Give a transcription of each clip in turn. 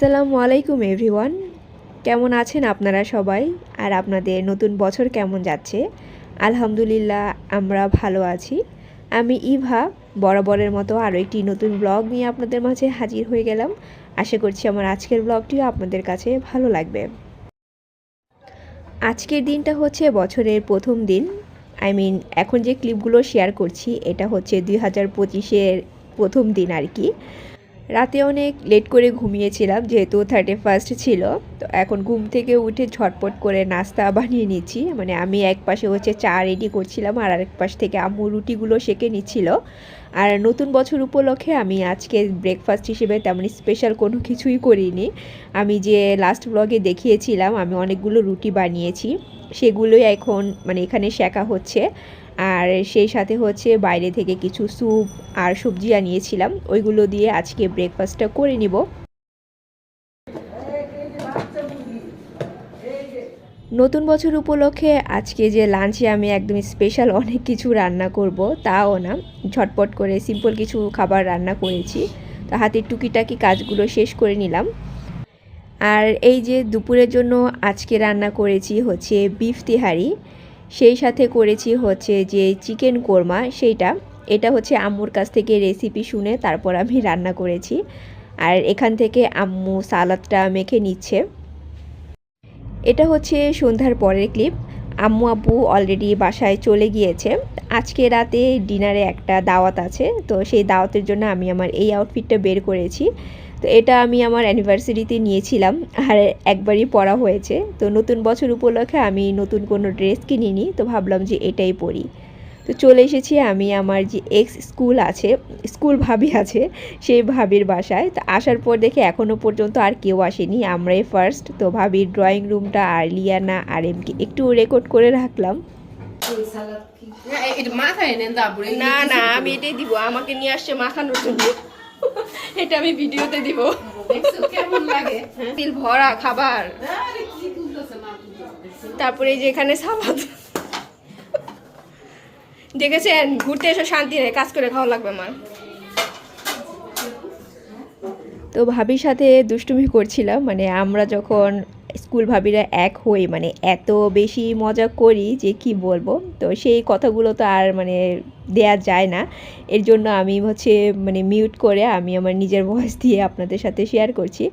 আসসালামু আলাইকুম, এভরিওয়ান। কেমন আছেন আপনারা সবাই? আর আপনাদের নতুন বছর কেমন যাচ্ছে? আলহামদুলিল্লাহ, আমরা ভালো আছি। আমি ইভা, বরাবরের মতো আরও একটি নতুন ব্লগ নিয়ে আপনাদের মাঝে হাজির হয়ে গেলাম। আশা করছি আমার আজকের ব্লগটিও আপনাদের কাছে ভালো লাগবে। আজকের দিনটা হচ্ছে বছরের প্রথম দিন। আই মিন এখন যে ক্লিপগুলো শেয়ার করছি, এটা হচ্ছে দুই হাজার পঁচিশের প্রথম দিন আর কি। রাতে অনেক লেট করে ঘুমিয়েছিলাম, যেহেতু থার্টি ফার্স্ট ছিল, তো এখন ঘুম থেকে উঠে ঝটপট করে নাস্তা বানিয়ে নিচ্ছি। মানে আমি এক পাশে হচ্ছে চা রেডি করছিলাম, আর আরেক পাশ থেকে আম্মু রুটিগুলো সেকে নিচ্ছিল। আর নতুন বছর উপলক্ষে আমি আজকে ব্রেকফাস্ট হিসেবে তেমন স্পেশাল কোনো কিছুই করিনি। আমি যে লাস্ট ব্লগে দেখিয়েছিলাম, আমি অনেকগুলো রুটি বানিয়েছি। সেগুলোই এখন মানে এখানে শেখা হচ্ছে। আর সেই সাথে হচ্ছে বাইরে থেকে কিছু স্যুপ আর সবজি আনিয়েছিলাম। ওইগুলো দিয়ে আজকে ব্রেকফাস্টটা করে নিব। নতুন বছর উপলক্ষে আজকে যে লাঞ্চে আমি একদম স্পেশাল অনেক কিছু রান্না করব, তাও না। ঝটপট করে সিম্পল কিছু খাবার রান্না করেছি। তো হাতের টুকিটাকি কাজগুলো শেষ করে নিলাম। আর এই যে দুপুরের জন্য আজকে রান্না করেছি হচ্ছে বিফ তিহারি। সেই সাথে করেছি হচ্ছে যে চিকেন কোরমা, সেইটা। এটা হচ্ছে আম্মুর কাছ থেকে রেসিপি শুনে তারপর আমি রান্না করেছি। আর এখান থেকে আম্মু সালাদটা মেখে নিচ্ছে। এটা হচ্ছে সন্ধ্যার পরের ক্লিপ আম্মু আব্বু অলরেডি বাসায় চলে গিয়েছে। আজকে রাতে ডিনারে একটা দাওয়াত আছে, তো সেই দাওয়াতের জন্য আমি আমার এই আউটফিটটা বের করেছি। তো এটা আমি আমার অ্যানিভার্সারিতে নিয়েছিলাম, আর একবারই পরা হয়েছে। তো নতুন বছর উপলক্ষে আমি নতুন কোনো ড্রেস কিনিনি, তো ভাবলাম যে এটাই পরি। তো চলে এসেছি আমি আমার যে এক্স স্কুল আছে স্কুল ভাবি আছে সেই ভাবির বাসায়। তো আসার পর দেখে এখনও পর্যন্ত আর কেউ আসেনি। আমরাই ফার্স্ট তো ভাবির ড্রয়িং রুমটা আর লিয়ানা আর এমকে একটু রেকর্ড করে রাখলাম। না না আমি এটাই দিব আমাকে নিয়ে আসছে মাখানোর জন্য। এটা আমি ভিডিওতে দিব। কেমন লাগে? তিল ভরা খাবার। তারপরে এই যে এখানে সালাদ। দেখেছেন? ঘুরতে এসে শান্তি নেই, কাজ করে খাওয়া লাগবে আমার। তো ভাবির সাথে দুষ্টুমি করছিলাম মানে আমরা যখন স্কুল ভাবিরা এক হই মানে এত বেশি মজা করি যে কি বলব? তো সেই কথাগুলো তো আর মানে দেয়া যায় না। এর জন্য আমি হচ্ছে মানে মিউট করে আমি আমার নিজের ভয়েস দিয়ে আপনাদের সাথে শেয়ার করছি।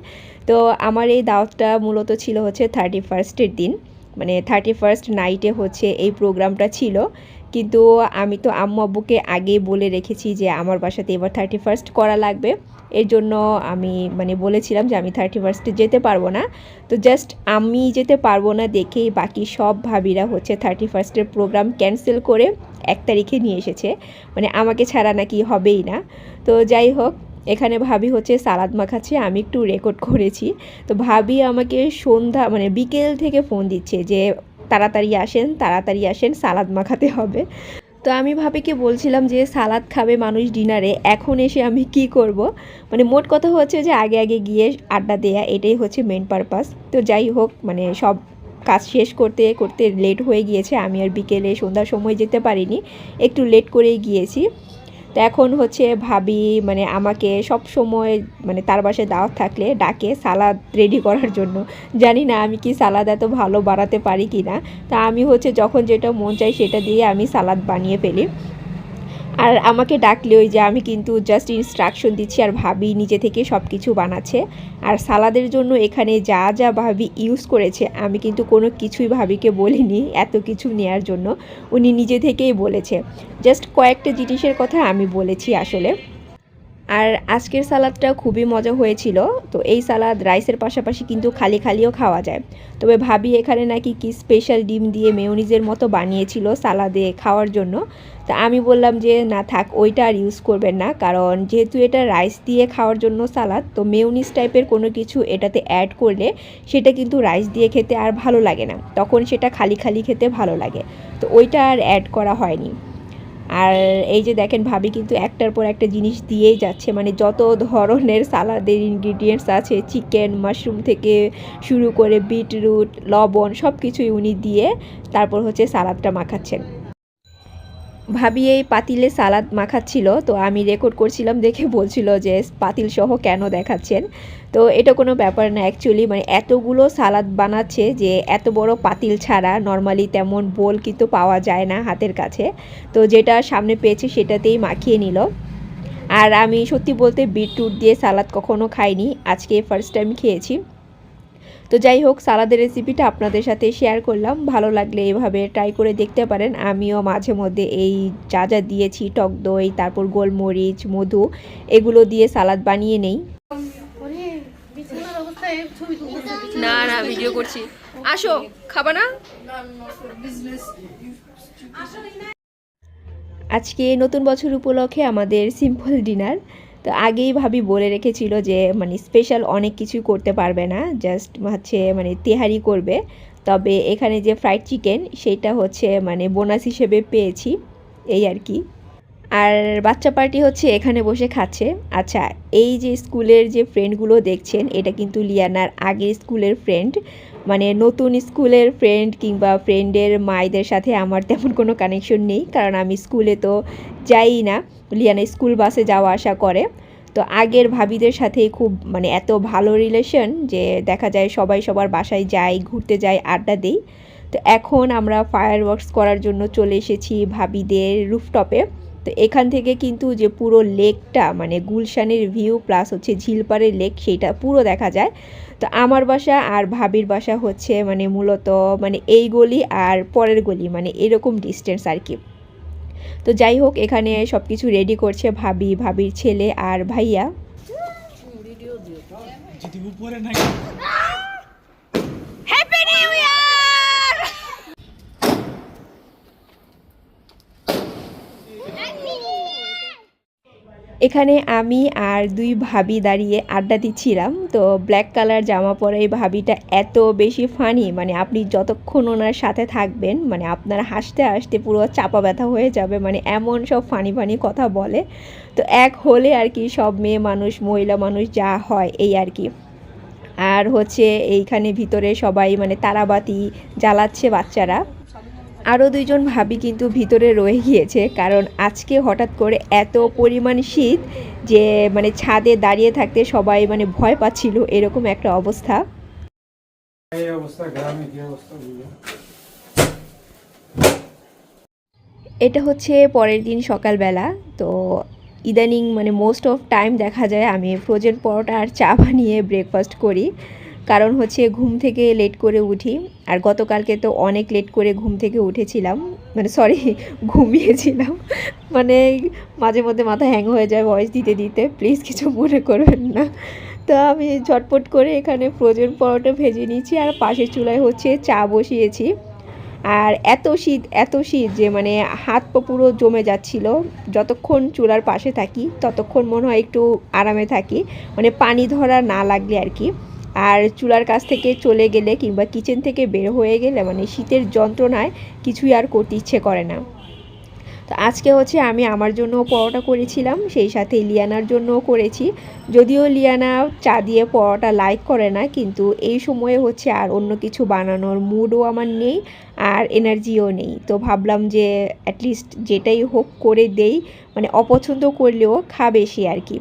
তো আমার এই দাওয়াতটা মূলত ছিল হচ্ছে থার্টি ফার্স্টের দিন। মানে থার্টি ফার্স্ট নাইটে হচ্ছে এই প্রোগ্রামটা ছিল। কিন্তু আমি তো আম্মু আব্বুকে আগেই বলে রেখেছি যে আমার বাসাতে এবার থার্টি ফার্স্ট করা লাগবে। এর জন্য আমি মানে বলেছিলাম যে আমি থার্টি ফার্স্টে যেতে পারব না। তো জাস্ট আমি যেতে পারব না দেখেই বাকি সব ভাবিরা হচ্ছে থার্টি ফার্স্টের প্রোগ্রাম ক্যান্সেল করে এক তারিখে নিয়ে এসেছে। মানে আমাকে ছাড়া নাকি হবেই না। তো যাই হোক এখানে ভাবি হচ্ছে সালাদ মাখাচ্ছে, আমি একটু রেকর্ড করেছি। তো ভাবি আমাকে সন্ধ্যা মানে বিকেল থেকে ফোন দিচ্ছে যে তাড়াতাড়ি আসেন তাড়াতাড়ি আসেন, সালাদ মাখাতে হবে। তো আমি ভাবিকে বলছিলাম যে সালাদ খাবে মানুষ ডিনারে, এখন এসে আমি কি করব? মানে মোট কথা হচ্ছে যে আগে আগে গিয়ে আড্ডা দেয়া, এটাই হচ্ছে মেন পারপাস তো যাই হোক মানে সব কাজ শেষ করতে করতে লেট হয়ে গিয়েছে, আমি আর বিকেলে সন্ধ্যার সময় যেতে পারিনি, একটু লেট করেই গিয়েছি। তো এখন হচ্ছে ভাবি মানে আমাকে সব সময় মানে তার বাসায় দাওয়াত থাকলে ডাকে সালাদ রেডি করার জন্য। জানি না আমি কি সালাদ এত ভালো বানাতে পারি কি না তা আমি হচ্ছে যখন যেটা মন চাই সেটা দিয়ে আমি সালাদ বানিয়ে ফেলি। আর আমাকে ডাকলে ওই যে আমি কিন্তু জাস্ট ইনস্ট্রাকশন দিচ্ছি আর ভাবি নিজে থেকে সব কিছু বানাচ্ছে। আর সালাদের জন্য এখানে যা যা ভাবি ইউজ করেছে, আমি কিন্তু কোনো কিছুই ভাবিকে বলিনি এত কিছু নেয়ার জন্য। উনি নিজে থেকেই বলেছে। জাস্ট কয়েকটা জিনিসের কথা আমি বলেছি আসলে। আর আজকের সালাদটা খুবই মজা হয়েছিল। তো এই সালাদ রাইসের পাশাপাশি কিন্তু খালি খালিও খাওয়া যায়। তবে ভাবি এখানে নাকি কি স্পেশাল ডিম দিয়ে মেয়নিজের মতো বানিয়েছিল সালাদে খাওয়ার জন্য। তা আমি বললাম যে, না থাক, ওইটা আর ইউজ করবেন না। কারণ যেহেতু এটা রাইস দিয়ে খাওয়ার জন্য সালাদ, তো মেয়নিজ টাইপের কোনো কিছু এটাতে অ্যাড করলে সেটা কিন্তু রাইস দিয়ে খেতে আর ভালো লাগে না। তখন সেটা খালি খালি খেতে ভালো লাগে। তো ওইটা আর অ্যাড করা হয়নি। আর এই যে দেখেন ভাবি কিন্তু একটার পর একটা জিনিস দিয়েই যাচ্ছে মানে যত ধরনের সালাদের ইনগ্রিডিয়েন্টস আছে চিকেন মাশরুম থেকে শুরু করে বিটরুট লবণ সব কিছুই উনি দিয়ে তারপর হচ্ছে সালাদটা মাখাচ্ছেন। ভাবি এই পাতিলে সালাদ মাখাচ্ছিল। তো আমি রেকর্ড করছিলাম, দেখে বলছিল যে পাতিল সহ কেন দেখাচ্ছেন? তো এটা কোনো ব্যাপার না অ্যাকচুয়ালি মানে এতগুলো সালাদ বানাচ্ছে যে এত বড় পাতিল ছাড়া নর্মালি তেমন বোল কিন্তু পাওয়া যায় না হাতের কাছে। তো যেটা সামনে পেয়েছে সেটাতেই মাখিয়ে নিল। আর আমি সত্যি বলতে বিটরুট দিয়ে সালাদ কখনো খাইনি। আজকে ফার্স্ট টাইম খেয়েছি। তো যাই হোক সালাদের রেসিপিটা আপনাদের সাথে শেয়ার করলাম। ভালো লাগলে এভাবে ট্রাই করে দেখতে পারেন। আমিও মাঝে মধ্যে এই যা যা দিয়েছি টক দই তারপর গোলমরিচ মধু এগুলো দিয়ে সালাদ বানিয়ে নেই। না না ভিডিও করছি। আসো খাবা না? আজকে নতুন বছর উপলক্ষে আমাদের সিম্পল ডিনার তো আগেই ভাবি বলে রেখেছিল যে মানে স্পেশাল অনেক কিছু করতে পারবে না জাস্ট হচ্ছে মানে তেহারি করবে। তবে এখানে যে ফ্রাইড চিকেন সেটা হচ্ছে মানে বোনাস হিসেবে পেয়েছি, এই আর কি। আর বাচ্চা পার্টি হচ্ছে এখানে বসে খাচ্ছে। আচ্ছা এই যে স্কুলের যে ফ্রেন্ডগুলো দেখছেন, এটা কিন্তু লিয়ানার আগের স্কুলের ফ্রেন্ড মানে নতুন স্কুলের ফ্রেন্ড কিংবা ফ্রেন্ডের মায়েদের সাথে আমার তেমন কোনো কানেকশন নেই, কারণ আমি স্কুলে তো যাই না। লিয়ানা স্কুল বাসে যাওয়া আসা করে। তো আগের ভাবিদের সাথেই খুব মানে এত ভালো রিলেশন যে দেখা যায় সবাই সবার বাসায় যাই ঘুরতে যাই আড্ডা দিই। তো এখন আমরা ফায়ার ওয়ার্কস করার জন্য চলে এসেছি ভাবিদের রুফটপে তো এখান থেকে কিন্তু যে পুরো লেকটা মানে গুলশানের ভিউ প্লাস হচ্ছে ঝিলপাড়ের লেক সেইটা পুরো দেখা যায়। তো আমার বাসা আর ভাবির বাসা হচ্ছে মানে মূলত মানে এই গলি আর পরের গলি মানে এরকম ডিস্টেন্স আর কি। তো যাই হোক এখানে সব কিছু রেডি করছে ভাবি ভাবির ছেলে আর ভাইয়া। এখানে আমি আর দুই ভাবি দাঁড়িয়ে আড্ডা দিচ্ছিলাম। তো ব্ল্যাক কালার জামা পরে এই ভাবিটা এত বেশি ফানি মানে আপনি যতক্ষণ ওনার সাথে থাকবেন মানে আপনার হাসতে হাসতে পুরো চাপা ব্যথা হয়ে যাবে মানে এমন সব ফানি ফানি কথা বলে। তো এক হলে আর কি সব মেয়ে মানুষ, মহিলা মানুষ যা হয় এই আর কি। আর হচ্ছে এইখানে ভিতরে সবাই মানে তারাবাতি জ্বালাচ্ছে বাচ্চারা। আরও দুইজন ভাবি কিন্তু ভিতরে রয়ে গিয়েছে কারণ আজকে হঠাৎ করে এত পরিমাণ শীত যে মানে ছাদে দাঁড়িয়ে থাকতে সবাই মানে ভয় পাচ্ছিল এরকম একটা অবস্থা। এটা হচ্ছে পরের দিন সকালবেলা তো ইদানিং মানে মোস্ট অফ টাইম দেখা যায় আমি ফ্রোজেন পরোটা আর চা বানিয়ে ব্রেকফাস্ট করি। কারণ হচ্ছে ঘুম থেকে লেট করে উঠি। আর গতকালকে তো অনেক লেট করে ঘুম থেকে উঠেছিলাম। মানে সরি ঘুমিয়েছিলাম। মানে মাঝে মধ্যে মাথা হ্যাং হয়ে যায় ভয়েস দিতে দিতে। প্লিজ কিছু মনে করবেন না। তো আমি ঝটপট করে এখানে ফ্রোজেন পরোটা ভেজে নিয়েছি। আর পাশের চুলায় হচ্ছে চা বসিয়েছি। আর এত শীত এত শীত যে মানে হাত পা পুরো জমে যাচ্ছিল। যতক্ষণ চুলার পাশে থাকি, ততক্ষণ মনে হয় একটু আরামে থাকি। মানে পানি ধরা না লাগলে আর কি। আর চুলার কাছ থেকে চলে গেলে কিংবা কিচেন থেকে বের হয়ে গেলে মানে শীতের যন্ত্রণায় কিছুই আর করতে ইচ্ছে করে না। তো আজকে হচ্ছে আমি আমার জন্য পরোটা করেছিলাম, সেই সাথে লিয়ানার জন্যও করেছি। যদিও লিয়ানা চা দিয়ে পরোটা লাইক করে না, কিন্তু এই সময়ে হচ্ছে আর অন্য কিছু বানানোর মুডও আমার নেই আর এনার্জিও নেই। তো ভাবলাম যে অ্যাটলিস্ট যেটাই হোক করে দেই মানে অপছন্দ করলেও খাবে সে আর কি।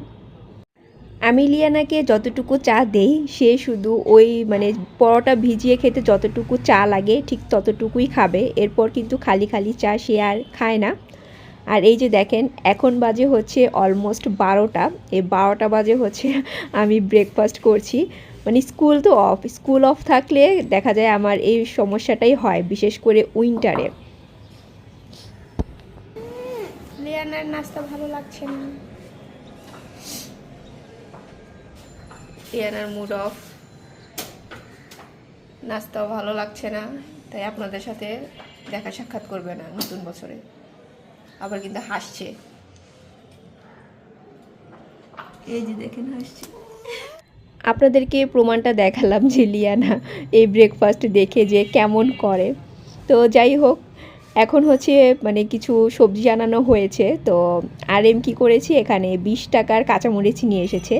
আমি লিয়ানাকে যতটুকু চা দেই, সে শুধু ওই মানে পরোটা ভিজিয়ে খেতে যতটুকু চা লাগে, ঠিক ততটুকুই খাবে। এরপর কিন্তু খালি খালি চা সে আর খায় না। আর এই যে দেখেন, এখন বাজে হচ্ছে অলমোস্ট বারোটা। এই বারোটা বাজে হচ্ছে আমি ব্রেকফাস্ট করছি। মানে স্কুল তো অফ স্কুল অফ থাকলে দেখা যায় আমার এই সমস্যাটাই হয়, বিশেষ করে উইন্টারে লিয়ানার নাস্তা ভালো লাগছে না। টিয়ানার মুড অফ নাস্তাও ভালো লাগছে না, তাই আপনাদের সাথে দেখা সাক্ষাৎ করবে না নতুন বছরে। আবার কিন্তু হাসছে। এই যে দেখেন হাসছে। আপনাদেরকে প্রমাণটা দেখালাম যে লিয়ানা এই ব্রেকফাস্ট দেখে যে কেমন করে। তো যাই হোক, এখন হচ্ছে মানে কিছু সবজি আনানো হয়েছে, তো আর এম কী করেছি? এখানে বিশ টাকার কাঁচামরিচ নিয়ে এসেছে।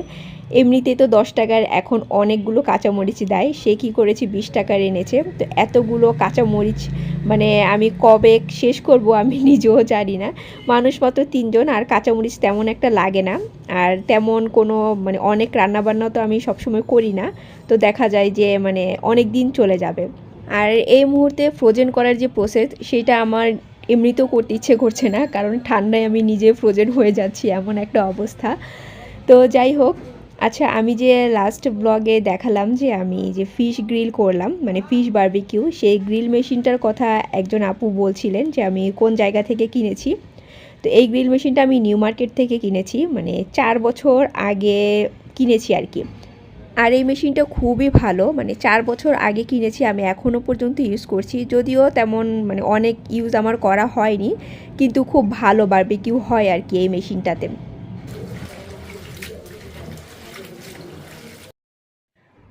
এমনিতে তো দশ টাকার এখন অনেকগুলো কাঁচামরিচ দেয়, সে কী করেছে বিশ টাকার এনেছে। তো এতগুলো কাঁচামরিচ মানে আমি কবে শেষ করব আমি নিজেও জানি না। মানুষ মাত্র তিনজন আর কাঁচামরিচ তেমন একটা লাগে না। আর তেমন কোনো মানে অনেক রান্নাবান্না তো আমি সবসময় করি না। তো দেখা যায় যে মানে অনেক দিন চলে যাবে। আর এই মুহূর্তে ফ্রোজেন করার যে প্রসেস সেটা আমার এমনিতেও করতে ইচ্ছে করছে না। কারণ ঠান্ডায় আমি নিজে ফ্রোজেন হয়ে যাচ্ছি, এমন একটা অবস্থা। তো যাই হোক আচ্ছা আমি যে লাস্ট ব্লগে দেখালাম যে আমি যে ফিশ গ্রিল করলাম মানে ফিশ বারবিকিউ সেই গ্রিল মেশিনটার কথা একজন আপু বলছিলেন যে আমি কোন জায়গা থেকে কিনেছি। তো এই গ্রিল মেশিনটা আমি নিউ মার্কেট থেকে কিনেছি মানে চার বছর আগে কিনেছি আর কি। আর এই মেশিনটা খুবই ভালো মানে চার বছর আগে কিনেছি, আমি এখনও পর্যন্ত ইউজ করছি। যদিও তেমন মানে অনেক ইউজ আমার করা হয়নি, কিন্তু খুব ভালো বার্বিকিউ হয় আর কি এই মেশিনটাতে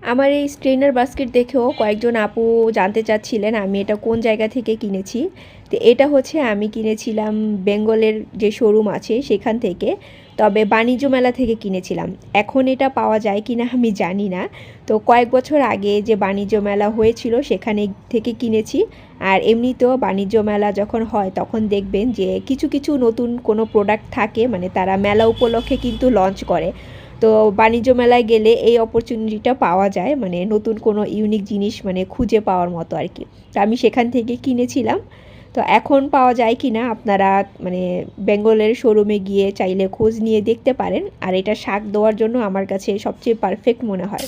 আমার এই স্ট্রেনার বাস্কেট দেখেও কয়েকজন আপু জানতে চাচ্ছিলেন আমি এটা কোন জায়গা থেকে কিনেছি। তো এটা হচ্ছে আমি কিনেছিলাম বেঙ্গলের যে শোরুম আছে সেখান থেকে। তবে বাণিজ্য মেলা থেকে কিনেছিলাম। এখন এটা পাওয়া যায় কি না আমি জানি না। তো কয়েক বছর আগে যে বাণিজ্য মেলা হয়েছিল সেখানে থেকে কিনেছি। আর এমনিতেও বাণিজ্য মেলা যখন হয় তখন দেখবেন যে কিছু কিছু নতুন কোনো প্রোডাক্ট থাকে। মানে তারা মেলা উপলক্ষে কিন্তু লঞ্চ করে। তো বাণিজ্য মেলায় গেলে এই অপরচুনিটিটা পাওয়া যায় মানে নতুন কোনো ইউনিক জিনিস মানে খুঁজে পাওয়ার মতো আর কি। তো আমি সেখান থেকে কিনেছিলাম। তো এখন পাওয়া যায় কি না আপনারা মানে বেঙ্গলের শোরুমে গিয়ে চাইলে খোঁজ নিয়ে দেখতে পারেন। আর এটা শাক দেওয়ার জন্য আমার কাছে সবচেয়ে পারফেক্ট মনে হয়।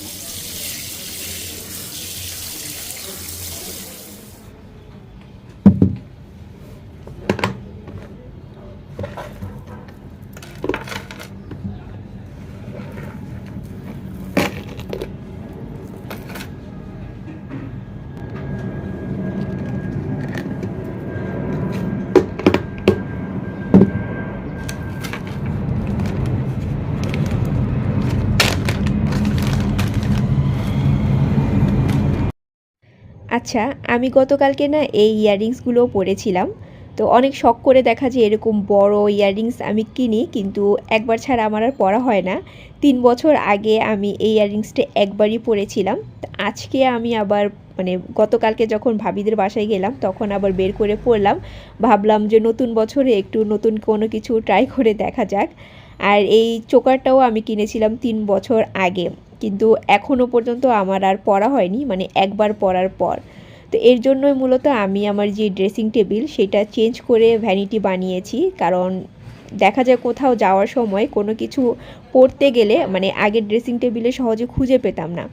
আচ্ছা আমি গতকালকে না এই ইয়াররিংসগুলো পরেছিলাম। তো অনেক শখ করে দেখা যায় এরকম বড় ইয়াররিংস আমি কিনি, কিন্তু একবার ছাড়া আমার আর পরা হয় না। তিন বছর আগে আমি এই ইয়াররিংসটা একবারই পরেছিলাম। আজকে আমি আবার মানে গতকালকে যখন ভাবিদের বাসায় গেলাম, তখন আবার বের করে পড়লাম ভাবলাম যে নতুন বছরে একটু নতুন কোনো কিছু ট্রাই করে দেখা যাক। আর এই চোকারটাও আমি কিনেছিলাম তিন বছর আগে। কিন্তু এখনও পর্যন্ত আমার আর পরা হয়নি মানে একবার পরার পর। তো এর জন্যই মূলত আমি আমার যে ড্রেসিং টেবিল সেটা চেঞ্জ করে ভ্যানিটি বানিয়েছি, কারণ দেখা যায় কোথাও যাওয়ার সময় কোনো কিছু পড়তে গেলে মানে আগের ড্রেসিং টেবিলে সহজে খুঁজে পেতাম না।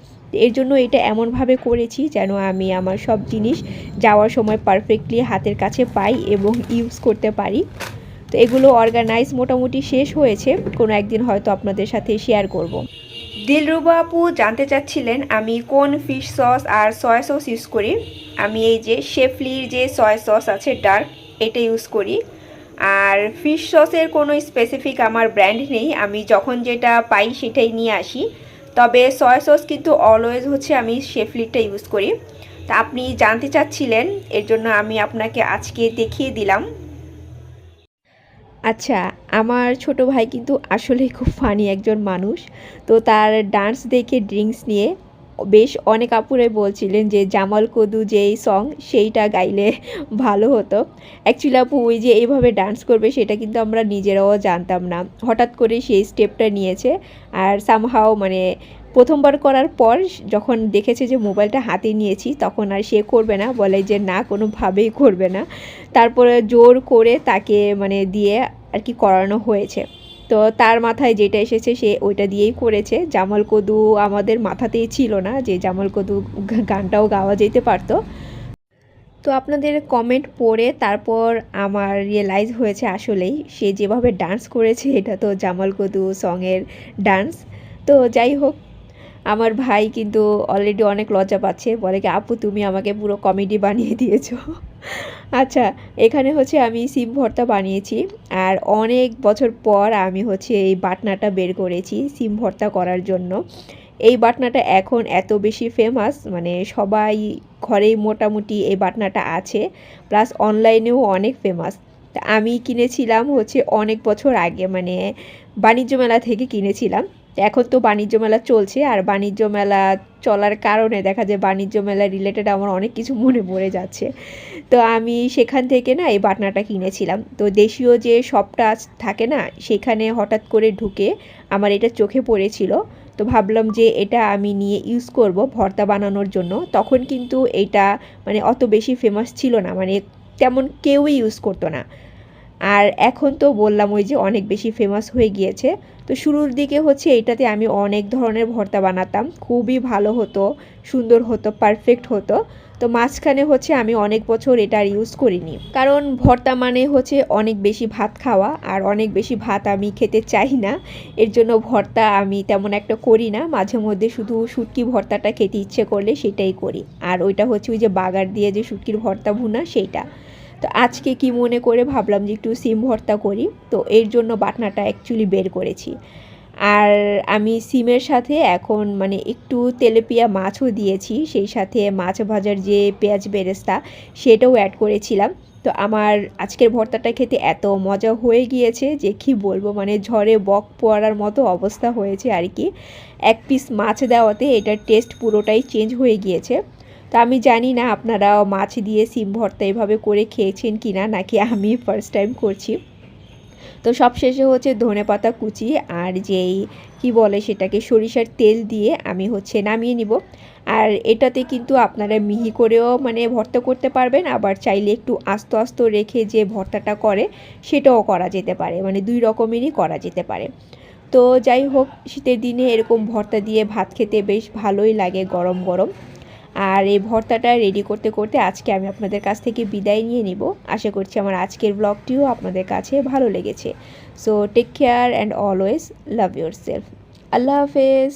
এর জন্য এটা এমনভাবে করেছি যেন আমি আমার সব জিনিস যাওয়ার সময় পারফেক্টলি হাতের কাছে পাই এবং ইউজ করতে পারি। তো এগুলো অর্গানাইজ মোটামুটি শেষ হয়েছে, কোনো একদিন হয়তো আপনাদের সাথে শেয়ার করব। দিলরুবা আপু জানতে চাচ্ছিলেন, আমি কোন ফিশ সস আর সয়া সস ইউজ করি? আমি এই যে শেফলির যে সয়া সস আছে ডার্ক, এটা ইউজ করি। আর ফিশ সসের কোনো স্পেসিফিক আমার ব্র্যান্ড নেই, আমি যখন যেটা পাই সেটাই নিয়ে আসি। তবে সয়া সস কিন্তু অলওয়েজ হচ্ছে আমি শেফলিরটা ইউজ করি। তা আপনি জানতে চাচ্ছিলেন, এর জন্য আমি আপনাকে আজকে দেখিয়ে দিলাম। আচ্ছা আমার ছোট ভাই কিন্তু আসলেই খুব ফানি একজন মানুষ। তো তার ডান্স দেখে ড্রিঙ্কস নিয়ে বেশ অনেক আপুরাই বলছিলেন যে, জামাল কদু যেই সং সেইটা গাইলে ভালো হতো। অ্যাকচুয়ালি আপু, ওই যে এইভাবে ডান্স করবে, সেটা কিন্তু আমরা নিজেরাও জানতাম না। হঠাৎ করে সেই স্টেপটা নিয়েছে। আর সামহাও মানে প্রথমবার করার পর যখন দেখেছে যে মোবাইলটা হাতে নিয়েছি, তখন আর সে করবে না, বলে যে না, কোনোভাবেই করবে না। তারপরে জোর করে তাকে মানে দিয়ে আর কি করানো হয়েছে। তো তার মাথায় যেটা এসেছে, সে ওইটা দিয়েই করেছে। জামাল কদু আমাদের মাথাতেই ছিল না যে জামাল কদু গানটাও গাওয়া যেতে পারতো। তো আপনাদের কমেন্ট পড়ে তারপর আমার রিয়েলাইজ হয়েছে আসলেই, সে যেভাবে ডান্স করেছে, এটা তো জামাল কদু সঙের ডান্স তো যাই হোক আমার ভাই কিন্তু অলরেডি অনেক লজ্জা পাচ্ছে। বলে কি, আপু, তুমি আমাকে পুরো কমেডি বানিয়ে দিয়েছ। আচ্ছা এখানে হচ্ছে আমি সিম ভর্তা বানিয়েছি। আর অনেক বছর পর আমি হচ্ছে এই বাটনাটা বের করেছি সিম ভর্তা করার জন্য। এই বাটনাটা এখন এত বেশি ফেমাস মানে সবাই ঘরেই মোটামুটি এই বাটনাটা আছে। প্লাস অনলাইনেও অনেক ফেমাস আমি কিনেছিলাম হচ্ছে অনেক বছর আগে মানে বাণিজ্য মেলা থেকে কিনেছিলাম। এখন তো বাণিজ্য মেলা চলছে আর বাণিজ্য মেলা চলার কারণে দেখা যায় বাণিজ্য মেলা রিলেটেড আমার অনেক কিছু মনে পড়ে যাচ্ছে। তো আমি সেখান থেকে না এই বাটনাটা কিনেছিলাম। তো দেশীয় যে শপটা থাকে না, সেখানে হঠাৎ করে ঢুকে আমার এটা চোখে পড়েছিল। তো ভাবলাম যে এটা আমি নিয়ে ইউজ করব ভর্তা বানানোর জন্য। তখন কিন্তু এটা মানে অত বেশি ফেমাস ছিল না মানে তেমন কেউই ইউজ করতো না। আর এখন তো বললাম ওই যে অনেক বেশি ফেমাস হয়ে গিয়েছে। তো শুরুর দিকে হচ্ছে এটাতে আমি অনেক ধরনের ভর্তা বানাতাম। খুবই ভালো হতো, সুন্দর হতো পারফেক্ট হতো। তো মাঝখানে হচ্ছে আমি অনেক বছর এটা ইউজ করিনি। কারণ ভর্তা মানে হচ্ছে অনেক বেশি ভাত খাওয়া আর অনেক বেশি ভাত আমি খেতে চাই না। এর জন্য ভর্তা আমি তেমন একটা করি না। মাঝে মধ্যে শুধু শুটকি ভর্তাটা খেতে ইচ্ছে করলে সেটাই করি। আর ওইটা হচ্ছে ওই যে বাগার দিয়ে যে শুটকির ভর্তা ভুনা, সেইটা। তো আজকে কি মনে করে ভাবলাম যে একটু সিম ভর্তা করি। তো এর জন্য বাটনাটা অ্যাকচুয়ালি বের করেছি। আর আমি সিমের সাথে এখন মানে একটু তেলেপিয়া মাছও দিয়েছি, সেই সাথে মাছ ভাজার যে পেঁয়াজ বেরেস্তা সেটাও অ্যাড করেছিলাম। তো আমার আজকের ভর্তাটা খেতে এত মজা হয়ে গিয়েছে যে কি বলব মানে ঝড়ে বক পড়ার মতো অবস্থা হয়েছে আর কি। এক পিস মাছ দেওয়াতে এটার টেস্ট পুরোটাই চেঞ্জ হয়ে গিয়েছে। তো আমি জানি না আপনারা মাছ দিয়ে সিম ভর্তা এভাবে করে খেয়েছেন কি না নাকি আমি ফার্স্ট টাইম করছি। তো সব শেষে হচ্ছে ধনে পাতা কুচি আর যেই কি বলে সেটাকে সরিষার তেল দিয়ে আমি হচ্ছে নামিয়ে নিব। আর এটাতে কিন্তু আপনারা মিহি করেও মানে ভর্তা করতে পারবেন, আবার চাইলে একটু আস্ত আস্ত রেখে যে ভর্তাটা করে সেটাও করা যেতে পারে মানে দুই রকমেরই করা যেতে পারে। তো যাই হোক, শীতের দিনে এরকম ভর্তা দিয়ে ভাত খেতে বেশ ভালোই লাগে গরম গরম। আর এই ভর্তাটা রেডি করতে করতে আজকে আমি আপনাদের কাছ থেকে বিদায় নিয়ে নিব। আশা করছি আমার আজকের ব্লগটিও আপনাদের কাছে ভালো লেগেছে। So take care and always love yourself আল্লাহ হাফেজ।